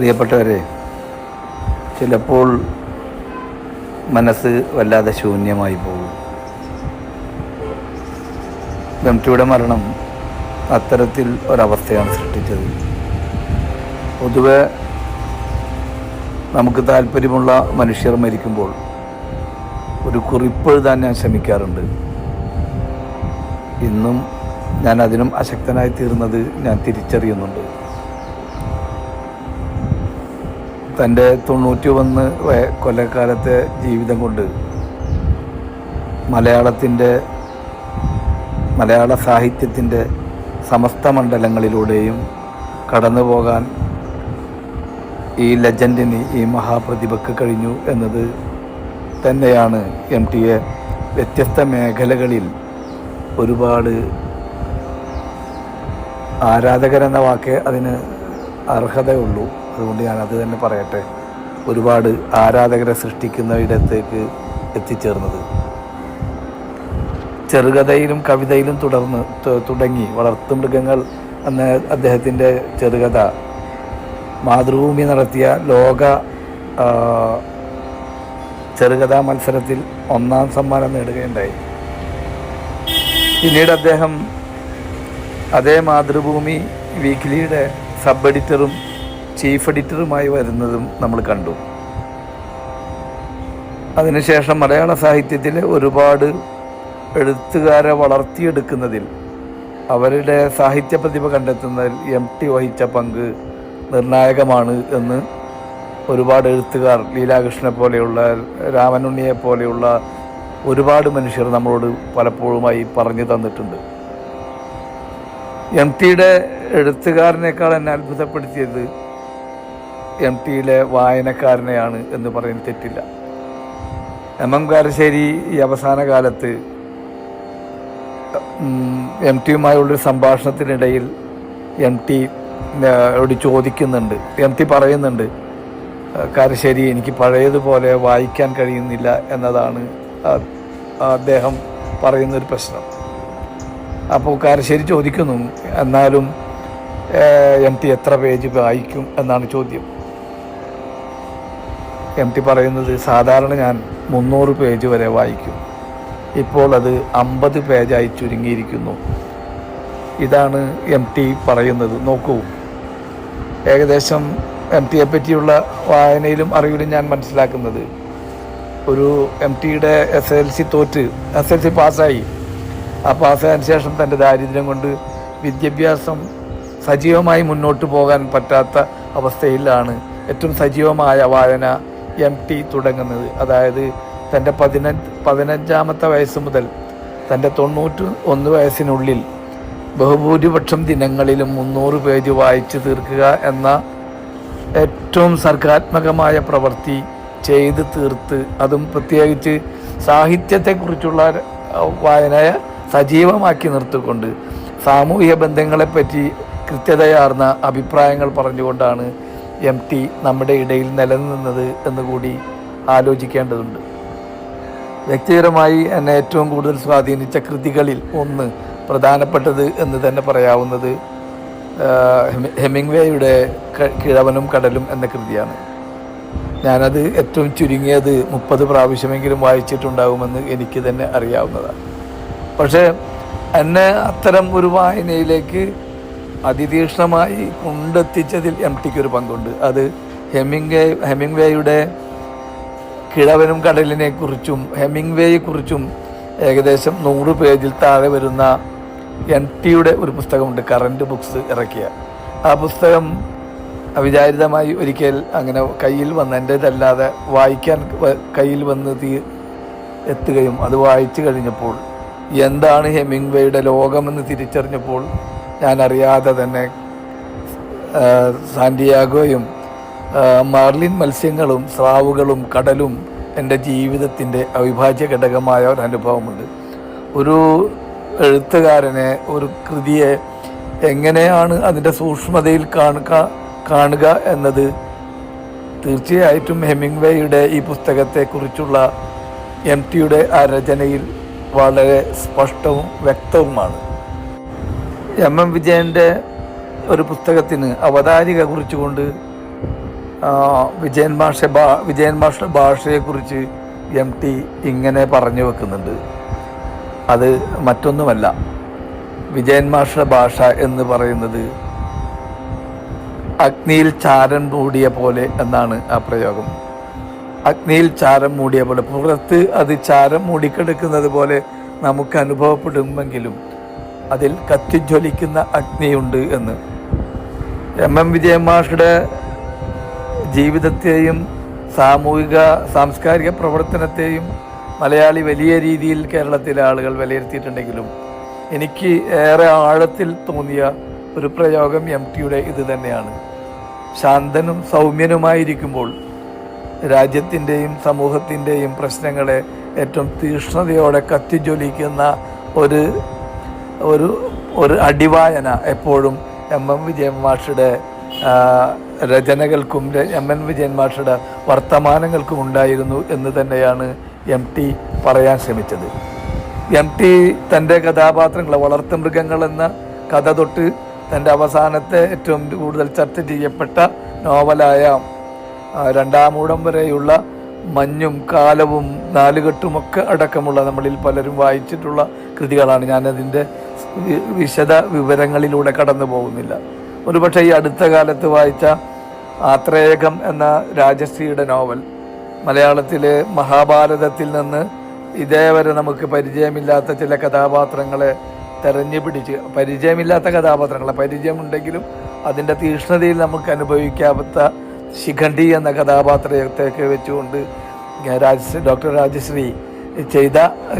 പ്രിയപ്പെട്ടവരെ ചിലപ്പോൾ മനസ്സ് വല്ലാതെ ശൂന്യമായി പോകും. ബംറ്റിയുടെ മരണം അത്തരത്തിൽ ഒരവസ്ഥയാണ് സൃഷ്ടിച്ചത്. പൊതുവെ നമുക്ക് താല്പര്യമുള്ള മനുഷ്യർ മരിക്കുമ്പോൾ ഒരു കുറിപ്പ് എഴുതാൻ ഞാൻ ശ്രമിക്കാറുണ്ട്. ഇന്നും ഞാൻ അതിനും അശക്തനായി തീർന്നത് ഞാൻ തിരിച്ചറിയുന്നുണ്ട്. തന്റെ തൊണ്ണൂറ്റി ഒന്ന് കൊല്ലക്കാലത്തെ ജീവിതം കൊണ്ട് മലയാളത്തിന്റെ മലയാള സാഹിത്യത്തിന്റെ സമസ്ത മണ്ഡലങ്ങളിലൂടെയും കടന്നു പോകാൻ ഈ ലെജൻഡിന് ഈ മഹാപ്രതിഭക്ക് കഴിഞ്ഞു എന്നത് തന്നെയാണ് എം ടി എ വ്യത്യസ്ത മേഖലകളിൽ ഒരുപാട് ആരാധകരെന്ന വാക്കേ അതിന് അർഹതയുള്ളൂ. അതുകൊണ്ട് ഞാൻ അത് തന്നെ പറയട്ടെ. ഒരുപാട് ആരാധകരെ സൃഷ്ടിക്കുന്ന ഇടത്തേക്ക് എത്തിച്ചേർന്നത്. ചെറുകഥയിലും കവിതയിലും തുടർന്ന് തുടങ്ങി. വളർത്തു മൃഗങ്ങൾ എന്ന അദ്ദേഹത്തിന്റെ ചെറുകഥ. മാതൃഭൂമി നടത്തിയ ലോക ചെറുകഥാ മത്സരത്തിൽ ഒന്നാം സമ്മാനം നേടുകയുണ്ടായി. പിന്നീട് അദ്ദേഹം അതേ മാതൃഭൂമി വീക്കിലിയുടെ സബ് എഡിറ്ററും ചീഫ് എഡിറ്ററുമായി വരുന്നതും നമ്മൾ കണ്ടു. അതിനുശേഷം മലയാള സാഹിത്യത്തിലെ ഒരുപാട് എഴുത്തുകാരെ വളർത്തിയെടുക്കുന്നതിൽ അവരുടെ സാഹിത്യ പ്രതിഭ കണ്ടെത്തുന്നതിൽ എം ടി വഹിച്ച പങ്ക് നിർണായകമാണ് എന്ന് ഒരുപാട് എഴുത്തുകാർ ലീലാകൃഷ്ണനെ പോലെയുള്ള രാമനുണ്ണിയെ പോലെയുള്ള ഒരുപാട് മനുഷ്യർ നമ്മളോട് പലപ്പോഴുമായി പറഞ്ഞു തന്നിട്ടുണ്ട്. എം ടിയുടെ എഴുത്തുകാരനേക്കാൾ എന്നെ അത്ഭുതപ്പെടുത്തിയത് എം ടിയിലെ വായനക്കാരനെയാണ് എന്ന് പറയുന്നത് തെറ്റില്ല. എം എം കാരശ്ശേരി ഈ അവസാന കാലത്ത് എം ടിയുമായുള്ളൊരു സംഭാഷണത്തിനിടയിൽ എം ടി യോട് ചോദിക്കുന്നുണ്ട്. എം ടി പറയുന്നുണ്ട് കാരശ്ശേരി എനിക്ക് പഴയതുപോലെ വായിക്കാൻ കഴിയുന്നില്ല എന്നതാണ് അദ്ദേഹം പറയുന്നൊരു പ്രശ്നം. അപ്പോൾ കാരശ്ശേരി ചോദിക്കുന്നു എന്നാലും എം ടി എത്ര പേജ് വായിക്കും എന്നാണ് ചോദ്യം. എം ടി പറയുന്നത് സാധാരണ ഞാൻ മുന്നൂറ് പേജ് വരെ വായിക്കും. ഇപ്പോൾ അത് അമ്പത് പേജായി ചുരുങ്ങിയിരിക്കുന്നു. ഇതാണ് എം ടി പറയുന്നത്. നോക്കൂ. ഏകദേശം എം ടിയെ പറ്റിയുള്ള വായനയിലും അറിവിലും ഞാൻ മനസ്സിലാക്കുന്നത്. ഒരു എം ടിയുടെ എസ് എൽ സി തോറ്റ് എസ് എൽ സി പാസ്സായി. ആ പാസ്സായതിനു ശേഷം തന്റെ ദാരിദ്ര്യം കൊണ്ട് വിദ്യാഭ്യാസം സജീവമായി മുന്നോട്ട് പോകാൻ പറ്റാത്ത അവസ്ഥയിലാണ് ഏറ്റവും സജീവമായ വായന എം ടി തുടങ്ങുന്നത്. അതായത് തന്റെ പതിനഞ്ച് പതിനഞ്ചാമത്തെ വയസ്സ് മുതൽ തന്റെ തൊണ്ണൂറ്റി ഒന്ന് വയസ്സിനുള്ളിൽ ബഹുഭൂരിപക്ഷം ദിനങ്ങളിലും മുന്നൂറ് പേജ് വായിച്ചു തീർക്കുക എന്ന ഏറ്റവും സർഗാത്മകമായ പ്രവൃത്തി ചെയ്ത് തീർത്ത്. അതും പ്രത്യേകിച്ച് സാഹിത്യത്തെക്കുറിച്ചുള്ള വായനയെ സജീവമാക്കി നിർത്തിക്കൊണ്ട് സാമൂഹിക ബന്ധങ്ങളെപ്പറ്റി കൃത്യതയാർന്ന അഭിപ്രായങ്ങൾ പറഞ്ഞുകൊണ്ടാണ് എം ടി നമ്മുടെ ഇടയിൽ നിലനിന്നത് എന്നുകൂടി ആലോചിക്കേണ്ടതുണ്ട്. വ്യക്തിപരമായി എന്നെ ഏറ്റവും കൂടുതൽ സ്വാധീനിച്ച കൃതികളിൽ ഒന്ന് പ്രധാനപ്പെട്ടത് എന്ന് തന്നെ പറയാവുന്നത് ഹെമിങ്വേയുടെ കിഴവനും കടലും എന്ന കൃതിയാണ്. ഞാനത് ഏറ്റവും ചുരുങ്ങിയത് മുപ്പത് പ്രാവശ്യമെങ്കിലും വായിച്ചിട്ടുണ്ടാകുമെന്ന് എനിക്ക് തന്നെ അറിയാവുന്നതാണ്. പക്ഷേ എന്നെ അത്തരം ഒരു വായനയിലേക്ക് അതിതീക്ഷ്ണമായി കൊണ്ടെത്തിച്ചതിൽ എം ടിക്ക് ഒരു പങ്കുണ്ട്. അത് ഹെമിംഗ്വേ ഹെമിംഗ്വേയുടെ കിഴവനും കടലിനെ കുറിച്ചും ഹെമിംഗ്വേയെ കുറിച്ചും ഏകദേശം നൂറ് പേജിൽ താഴെ വരുന്ന എം ടിയുടെ ഒരു പുസ്തകമുണ്ട് കറണ്ട് ബുക്സ് ഇറക്കിയ. ആ പുസ്തകം അവിചാരിതമായി ഒരിക്കൽ അങ്ങനെ കയ്യിൽ വന്ന് എന്റേതല്ലാതെ വായിക്കാൻ കയ്യിൽ വന്ന് തീ എത്തുകയും അത് വായിച്ചു കഴിഞ്ഞപ്പോൾ എന്താണ് ഹെമിംഗ്വേയുടെ ലോകമെന്ന് തിരിച്ചറിഞ്ഞപ്പോൾ ഞാൻ അറിയാതെ തന്നെ സാന്റിയാഗോയും മാർലിൻ മത്സ്യങ്ങളും സ്രാവുകളും കടലും എന്റെ ജീവിതത്തിന്റെ അവിഭാജ്യ ഘടകമായ ഒരു അനുഭവമുണ്ട് ഒരു എഴുത്തുകാരനെ ഒരു കൃതിയെ എങ്ങനെയാണ് അതിന്റെ സൂക്ഷ്മതയിൽ കാണുക കാണുക എന്നത് തീർച്ചയായിട്ടും ഹെമിംഗ്വേയുടെ ഈ പുസ്തകത്തെക്കുറിച്ചുള്ള എം ടിയുടെ ആ രചനയിൽ വളരെ സ്പഷ്ടവും വ്യക്തവുമാണ്. എം എം വിജയന്റെ ഒരു പുസ്തകത്തിന് അവതാരിക കുറിച്ചുകൊണ്ട് വിജയൻ ഭാഷ ഭാ വിജയൻ മാഷ ഭാഷയെക്കുറിച്ച് എം ടി ഇങ്ങനെ പറഞ്ഞു വെക്കുന്നുണ്ട്. അത് മറ്റൊന്നുമല്ല. വിജയൻ മാഷ ഭാഷ എന്ന് പറയുന്നത് അഗ്നിയിൽ ചാരം മൂടിയ പോലെ എന്നാണ് ആ പ്രയോഗം. അഗ്നിയിൽ ചാരം മൂടിയ പോലെ. പുറത്ത് അത് ചാരം മൂടിക്കെടുക്കുന്നത് പോലെ നമുക്ക് അനുഭവപ്പെടുമെങ്കിലും അതിൽ കത്തിജ്വലിക്കുന്ന അഗ്നിയുണ്ട് എന്ന്. എം എം വിജയൻ മാഷയുടെ ജീവിതത്തെയും സാമൂഹിക സാംസ്കാരിക പ്രവർത്തനത്തെയും മലയാളി വലിയ രീതിയിൽ കേരളത്തിലെ ആളുകൾ വിലയിരുത്തിയിട്ടുണ്ടെങ്കിലും എനിക്ക് ഏറെ ആഴത്തിൽ തോന്നിയ ഒരു പ്രയോഗം എം ടിയുടെ ഇത് തന്നെയാണ്. ശാന്തനും സൗമ്യനുമായിരിക്കുമ്പോൾ രാജ്യത്തിന്റെയും സമൂഹത്തിന്റെയും പ്രശ്നങ്ങളെ ഏറ്റവും തീക്ഷ്ണതയോടെ കത്തിജ്വലിക്കുന്ന ഒരു ഒരു ഒരു അടിവായന എപ്പോഴും എം എം വിജയൻ മാഷയുടെ രചനകൾക്കും എം എൻ വിജയൻ മാഷയുടെ വർത്തമാനങ്ങൾക്കും ഉണ്ടായിരുന്നു എന്ന് തന്നെയാണ് എം ടി പറയാൻ ശ്രമിച്ചത്. എം ടി തന്റെ വളർത്തു മൃഗങ്ങൾ എന്ന കഥ തൊട്ട് തന്റെ അവസാനത്തെ ഏറ്റവും കൂടുതൽ ചർച്ച ചെയ്യപ്പെട്ട നോവലായ രണ്ടാമൂടം വരെയുള്ള മഞ്ഞും കാലവും നാലുകെട്ടുമൊക്കെ അടക്കമുള്ള നമ്മളിൽ പലരും വായിച്ചിട്ടുള്ള കൃതികളാണ് ഞാനതിന്റെ വിശദ വിവരങ്ങളിലൂടെ കടന്നു പോകുന്നില്ല. ഒരുപക്ഷെ ഈ അടുത്ത കാലത്ത് വായിച്ച ആത്രേയകം എന്ന രാജശ്രീയുടെ നോവൽ മലയാളത്തിലെ മഹാഭാരതത്തിൽ നിന്ന് ഇതേവരെ നമുക്ക് പരിചയമില്ലാത്ത ചില കഥാപാത്രങ്ങളെ തെരഞ്ഞു പിടിച്ച് പരിചയമില്ലാത്ത കഥാപാത്രങ്ങളെ പരിചയമുണ്ടെങ്കിലും അതിന്റെ തീക്ഷ്ണതയിൽ നമുക്ക് അനുഭവിക്കാത്ത ശിഖണ്ഡി എന്ന കഥാപാത്രത്തെയൊക്കെ വെച്ചുകൊണ്ട് രാജശ്രീ ഡോക്ടർ രാജശ്രീ ചെയ്ത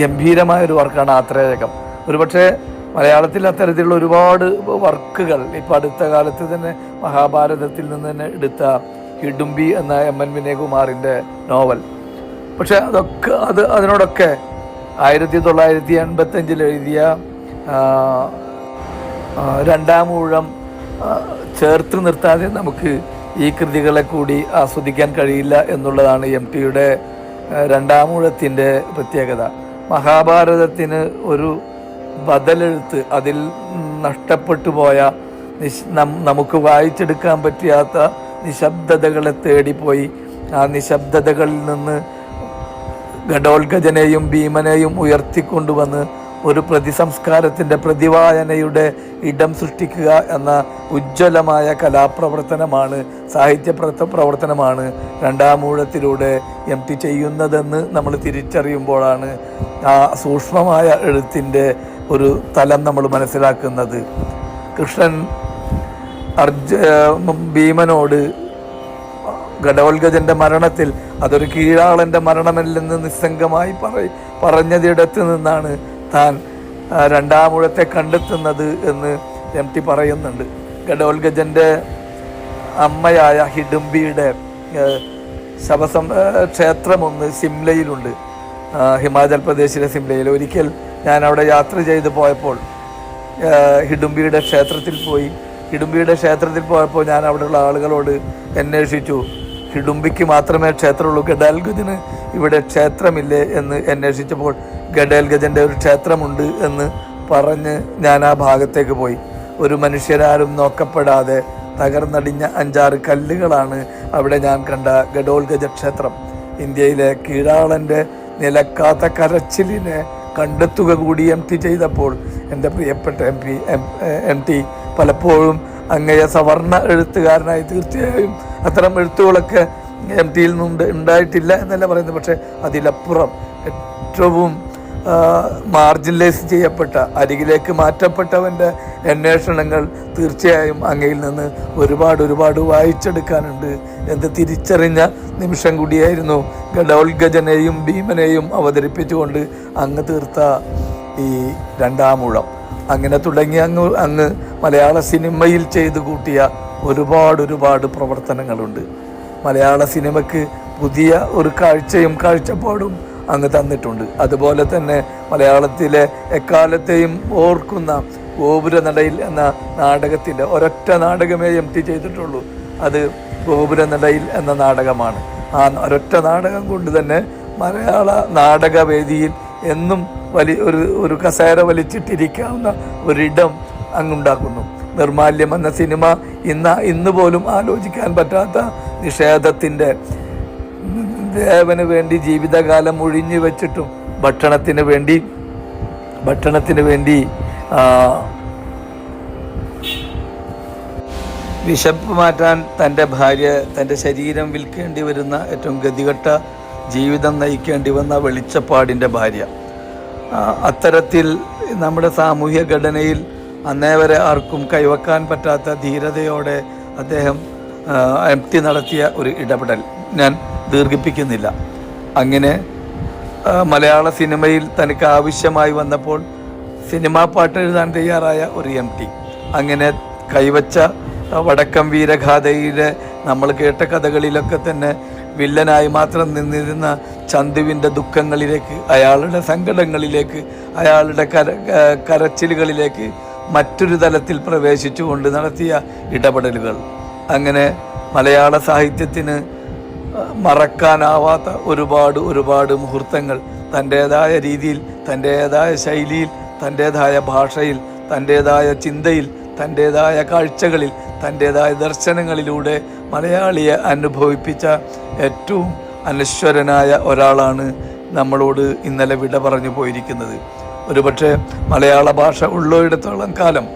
ഗംഭീരമായ ഒരു വർക്കാണ് ആത്രേയകം ഒരുപക്ഷെ മലയാളത്തിൽ അത്തരത്തിലുള്ള ഒരുപാട് വർക്കുകൾ ഇപ്പം അടുത്ത കാലത്ത് തന്നെ മഹാഭാരതത്തിൽ നിന്ന് തന്നെ എടുത്ത ഇടുമ്പി എന്ന എം എൻ വിനയകുമാറിന്റെ നോവൽ. പക്ഷെ അതൊക്കെ അത് അതിനോടൊക്കെ ആയിരത്തി തൊള്ളായിരത്തി എൺപത്തഞ്ചിൽ എഴുതിയ രണ്ടാം ഊഴം ചേർത്ത് നിർത്താതെ നമുക്ക് ഈ കൃതികളെ കൂടി ആസ്വദിക്കാൻ കഴിയില്ല എന്നുള്ളതാണ് എം ടിയുടെ രണ്ടാമൂഴത്തിന്റെ പ്രത്യേകത. മഹാഭാരതത്തിന് ഒരു ബദലെഴുത്ത് അതിൽ നഷ്ടപ്പെട്ടു പോയ നമുക്ക് വായിച്ചെടുക്കാൻ പറ്റാത്ത നിശബ്ദതകളെ തേടിപ്പോയി. ആ നിശബ്ദതകളിൽ നിന്ന് ഘടോത്ഗജനെയും ഭീമനെയും ഉയർത്തിക്കൊണ്ടുവന്ന് ഒരു പ്രതിസംസ്കാരത്തിന്റെ പ്രതിവായനയുടെ ഇടം സൃഷ്ടിക്കുക എന്ന ഉജ്ജ്വലമായ കലാപ്രവർത്തനമാണ് സാഹിത്യ പ്രവർത്ത- പ്രവർത്തനമാണ് രണ്ടാമൂഴത്തിലൂടെ എം ടി ചെയ്യുന്നതെന്ന് നമ്മൾ തിരിച്ചറിയുമ്പോഴാണ് ആ സൂക്ഷ്മമായ എഴുത്തിന്റെ ഒരു തലം നമ്മൾ മനസ്സിലാക്കുന്നത്. കൃഷ്ണൻ അർജ ഭീമനോട് ഘടവൽഗജന്റെ മരണത്തിൽ അതൊരു കീഴാളന്റെ മരണമല്ലെന്ന് നിസ്സംഗമായി പറ പറഞ്ഞതിടത്ത് നിന്നാണ് താൻ രണ്ടാമൂഴത്തെ കണ്ടെത്തുന്നത് എന്ന് എം ടി പറയുന്നുണ്ട്. ഘടവൽഗജന്റെ അമ്മയായ ഹിഡുംബിയുടെ ശവസം ക്ഷേത്രമൊന്ന് സിംലയിലുണ്ട്. ഹിമാചൽ പ്രദേശിലെ സിംലയിൽ. ഒരിക്കൽ ഞാൻ അവിടെ യാത്ര ചെയ്ത് പോയപ്പോൾ ഹിഡുംബിയുടെ ക്ഷേത്രത്തിൽ പോയി. ഹിഡുംബിയുടെ ക്ഷേത്രത്തിൽ പോയപ്പോൾ ഞാൻ അവിടെയുള്ള ആളുകളോട് അന്വേഷിച്ചു. ഹിഡുംബിക്ക് മാത്രമേ ക്ഷേത്രമുള്ളൂ. ഗഡാൽഗജിന് ഇവിടെ ക്ഷേത്രമില്ലേ എന്ന് അന്വേഷിച്ചപ്പോൾ ഗഡാൽഗജന്റെ ഒരു ക്ഷേത്രമുണ്ട് എന്ന് പറഞ്ഞ് ഞാൻ ആ ഭാഗത്തേക്ക് പോയി. ഒരു മനുഷ്യരാരും നോക്കപ്പെടാതെ തകർന്നടിഞ്ഞ അഞ്ചാറ് കല്ലുകളാണ് അവിടെ ഞാൻ കണ്ട ഗഡോൽഗജ ക്ഷേത്രം. ഇന്ത്യയിലെ കീഴാളന്റെ നിലക്കാത്ത കരച്ചിലിനെ കണ്ടെത്തുക കൂടി എം ടി ചെയ്തപ്പോൾ എന്റെ പ്രിയപ്പെട്ട എം പി എം ടി പലപ്പോഴും അങ്ങയെ സവർണ എഴുത്തുകാരനായി തീർച്ചയായും അത്തരം എഴുത്തുകളൊക്കെ എം ടിയിൽ നിന്നുണ്ട് ഉണ്ടായിട്ടില്ല എന്നല്ല പറയുന്നത്. പക്ഷേ അതിലപ്പുറം ഏറ്റവും മാർജിനലൈസ് ചെയ്യപ്പെട്ട അരികിലേക്ക് മാറ്റപ്പെട്ടവന്റെ അന്വേഷണങ്ങൾ തീർച്ചയായും അങ്ങയിൽ നിന്ന് ഒരുപാട് ഒരുപാട് വായിച്ചെടുക്കാനുണ്ട് എന്ന് തിരിച്ചറിഞ്ഞ നിമിഷം കൂടിയായിരുന്നു ഗഡോത്ഗജനെയും ഭീമനെയും അവതരിപ്പിച്ചുകൊണ്ട് അങ്ങ് തീർത്ത ഈ രണ്ടാമൂഴം. അങ്ങനെ തുടങ്ങി അങ്ങ് അങ്ങ് മലയാള സിനിമയിൽ ചെയ്തു കൂട്ടിയ ഒരുപാട് ഒരുപാട് പ്രവർത്തനങ്ങളുണ്ട്. മലയാള സിനിമയ്ക്ക് പുതിയ ഒരു കാഴ്ചയും കാഴ്ചപ്പാടും അങ്ങ് തന്നിട്ടുണ്ട്. അതുപോലെ തന്നെ മലയാളത്തിലെ എക്കാലത്തെയും ഓർക്കുന്ന ഗോപുരനടയിൽ എന്ന നാടകത്തിന്റെ ഒരൊറ്റ നാടകമേ എം ടി ചെയ്തിട്ടുള്ളൂ. അത് ഗോപുരനടയിൽ എന്ന നാടകമാണ്. ആ ഒരൊറ്റ നാടകം കൊണ്ട് തന്നെ മലയാള നാടകവേദിയിൽ എന്നും വലിയ ഒരു ഒരു കസേര വലിച്ചിട്ടിരിക്കാവുന്ന ഒരിടം അങ്ങുണ്ടാക്കുന്നു. നിർമാല്യം എന്ന സിനിമ ഇന്ന് ഇന്ന് പോലും ആലോചിക്കാൻ പറ്റാത്ത നിഷേധത്തിന്റെ ദേവന് വേണ്ടി ജീവിതകാലം ഒഴിഞ്ഞു വെച്ചിട്ടും ഭക്ഷണത്തിന് വേണ്ടി ഭക്ഷണത്തിന് വേണ്ടി വിശപ്പ് മാറ്റാൻ തന്റെ ഭാര്യ തന്റെ ശരീരം വിൽക്കേണ്ടി വരുന്ന ഏറ്റവും ഗതികെട്ട ജീവിതം നയിക്കേണ്ടി വന്ന വെളിച്ചപ്പാടിന്റെ ഭാര്യ. അത്തരത്തിൽ നമ്മുടെ സാമൂഹ്യ ഘടനയിൽ അന്നേ വരെ ആർക്കും കൈവക്കാൻ പറ്റാത്ത ധീരതയോടെ അദ്ദേഹം എം നടത്തിയ ഒരു ഇടപെടൽ. ഞാൻ ദീർഘിപ്പിക്കുന്നില്ല. അങ്ങനെ മലയാള സിനിമയിൽ തനിക്ക് ആവശ്യമായി വന്നപ്പോൾ സിനിമാ പാട്ട് എഴുതാൻ തയ്യാറായ ഒരു എം ടി. അങ്ങനെ കൈവച്ച വടക്കം വീരഗാഥയിലെ നമ്മൾ കേട്ട കഥകളിലൊക്കെ തന്നെ വില്ലനായി മാത്രം നിന്നിരുന്ന ചന്തുവിന്റെ ദുഃഖങ്ങളിലേക്ക് അയാളുടെ സങ്കടങ്ങളിലേക്ക് അയാളുടെ കര കരച്ചിലുകളിലേക്ക് മറ്റൊരു തലത്തിൽ പ്രവേശിച്ചുകൊണ്ട് നടത്തിയ ഇടപെടലുകൾ. അങ്ങനെ മലയാള സാഹിത്യത്തിന് മറക്കാനാവാത്ത ഒരുപാട് ഒരുപാട് മുഹൂർത്തങ്ങൾ തന്റേതായ രീതിയിൽ തന്റേതായ ശൈലിയിൽ തന്റേതായ ഭാഷയിൽ തന്റേതായ ചിന്തയിൽ തന്റേതായ കാഴ്ചകളിൽ തന്റേതായ ദർശനങ്ങളിലൂടെ മലയാളിയെ അനുഭവിപ്പിച്ച ഏറ്റവും അനശ്വരനായ ഒരാളാണ് നമ്മളോട് ഇന്നലെ വിട പറഞ്ഞു പോയിരിക്കുന്നത്. ഒരുപക്ഷെ മലയാള ഭാഷ ഉള്ളിടത്തോളം കാലം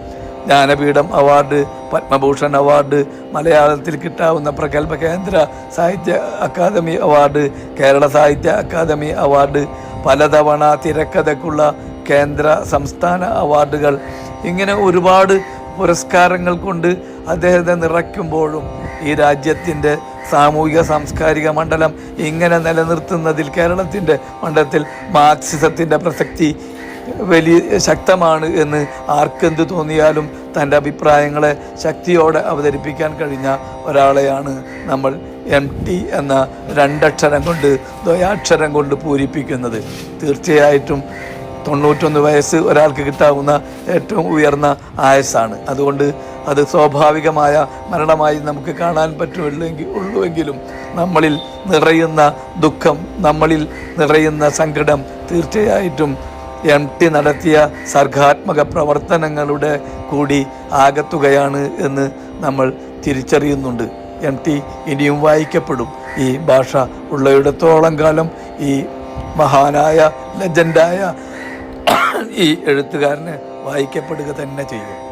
ജ്ഞാനപീഠം അവാർഡ് പത്മഭൂഷൺ അവാർഡ് മലയാളത്തിൽ കിട്ടാവുന്ന പ്രഗത്ഭ കേന്ദ്ര സാഹിത്യ അക്കാദമി അവാർഡ് കേരള സാഹിത്യ അക്കാദമി അവാർഡ് പലതവണ തിരക്കഥയ്ക്കുള്ള കേന്ദ്ര സംസ്ഥാന അവാർഡുകൾ. ഇങ്ങനെ ഒരുപാട് പുരസ്കാരങ്ങൾ കൊണ്ട് അദ്ദേഹത്തെ നിറയ്ക്കുമ്പോഴും ഈ രാജ്യത്തിന്റെ സാമൂഹിക സാംസ്കാരിക മണ്ഡലം ഇങ്ങനെ നിലനിർത്തുന്നതിൽ കേരളത്തിന്റെ മണ്ഡലത്തിൽ മാർക്സിസത്തിന്റെ പ്രസക്തി വലിയ ശക്തമാണ് എന്ന് ആർക്കെന്ത് തോന്നിയാലും തന്റെ അഭിപ്രായങ്ങളെ ശക്തിയോടെ അവതരിപ്പിക്കാൻ കഴിഞ്ഞ ഒരാളെയാണ് നമ്മൾ എം ടി എന്ന രണ്ടക്ഷരം കൊണ്ട് ദ്വയാക്ഷരം കൊണ്ട് പൂരിപ്പിക്കുന്നത്. തീർച്ചയായിട്ടും തൊണ്ണൂറ്റൊന്ന് വയസ്സ് ഒരാൾക്ക് കിട്ടാവുന്ന ഏറ്റവും ഉയർന്ന ആയസ്സാണ്. അതുകൊണ്ട് അത് സ്വാഭാവികമായ മരണമായി നമുക്ക് കാണാൻ പറ്റുമില്ലെങ്കിൽ ഉള്ളുവെങ്കിലും നമ്മളിൽ നിറയുന്ന ദുഃഖം നമ്മളിൽ നിറയുന്ന സങ്കടം തീർച്ചയായിട്ടും എം ടി നടത്തിയ സർഗാത്മക പ്രവർത്തനങ്ങളുടെ കൂടി ആകത്തുകയാണ് എന്ന് നമ്മൾ തിരിച്ചറിയുന്നുണ്ട്. എം ടി ഇനിയും വായിക്കപ്പെടും. ഈ ഭാഷ ഉള്ളയിടത്തോളം കാലം ഈ മഹാനായ ലെജൻഡായ ഈ എഴുത്തുകാരനെ വായിക്കപ്പെടുക തന്നെ ചെയ്യും.